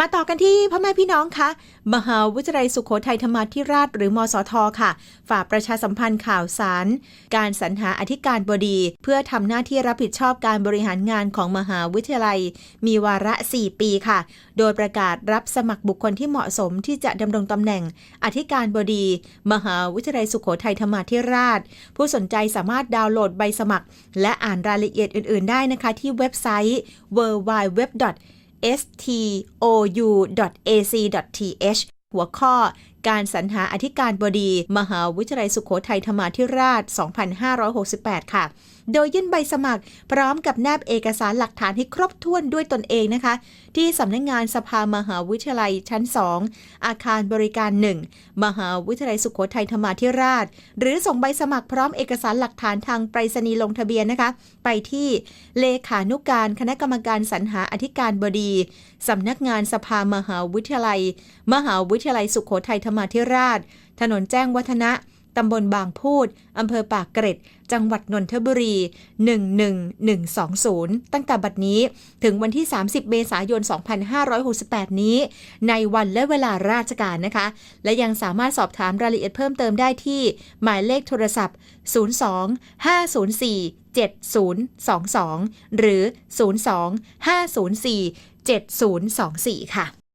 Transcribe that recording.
มาต่อกันที่พ่อแม่พี่น้องคะมหาวิทยาลัยสุโขทัยธรรมาธิราชหรือมสทค่ะฝากประชาสัมพันธ์ข่าวสาร การสรรหาอธิการบดี เพื่อทำหน้าที่รับผิดชอบการบริหารงานของมหาวิทยาลัย มีวาระ 4 ปีค่ะ โดยประกาศรับสมัครบุคคลที่เหมาะสมที่จะดำรงตำแหน่ง อธิการบดี มหาวิทยาลัยสุโขทัยธรรมาธิราช ผู้สนใจสามารถดาวน์โหลดใบสมัคร และอ่านรายละเอียดอื่น ๆ ได้นะคะที่เว็บไซต์ www stou.ac.th หัวข้อการสรรหาอธิการบดี มหาวิทยาลัยสุขโขทัยธรรมาธิราช 2568 ค่ะ โดยยื่นใบสมัคร พร้อมกับแนบเอกสารหลักฐานให้ครบถ้วนด้วยตนเองนะคะ ที่สำนักงงานสภามหาวิทยาลัยชั้น 2 อาคารบริการ 1 มหาวิทยาลัยสุขโขทัยธรรมาธิราช หรือส่งใบสมัครพร้อมเอกสารหลักฐานทางไปรษณีย์ลงทะเบียนนะคะ ไปที่เลขานุการคณะกรรมการสรรหาอธิการบดีสำนักงานสภามหาวิทยาลัย มหาวิทยาลัยสุขโขทัยธรรมาธิราช ถนนแจ้งวัฒนะตำบลบางพูด อำเภอปากเกร็ด จังหวัดนนทบุรี 11120 ตั้งแต่บัดนี้ถึงวันที่ 30 เมษายน 2568 นี้ ในวันและเวลาราชการนะคะ และยังสามารถสอบถามรายละเอียดเพิ่มเติมได้ที่ หมายเลขโทรศัพท์ 02 504 7022 หรือ 02 504 7024 ค่ะ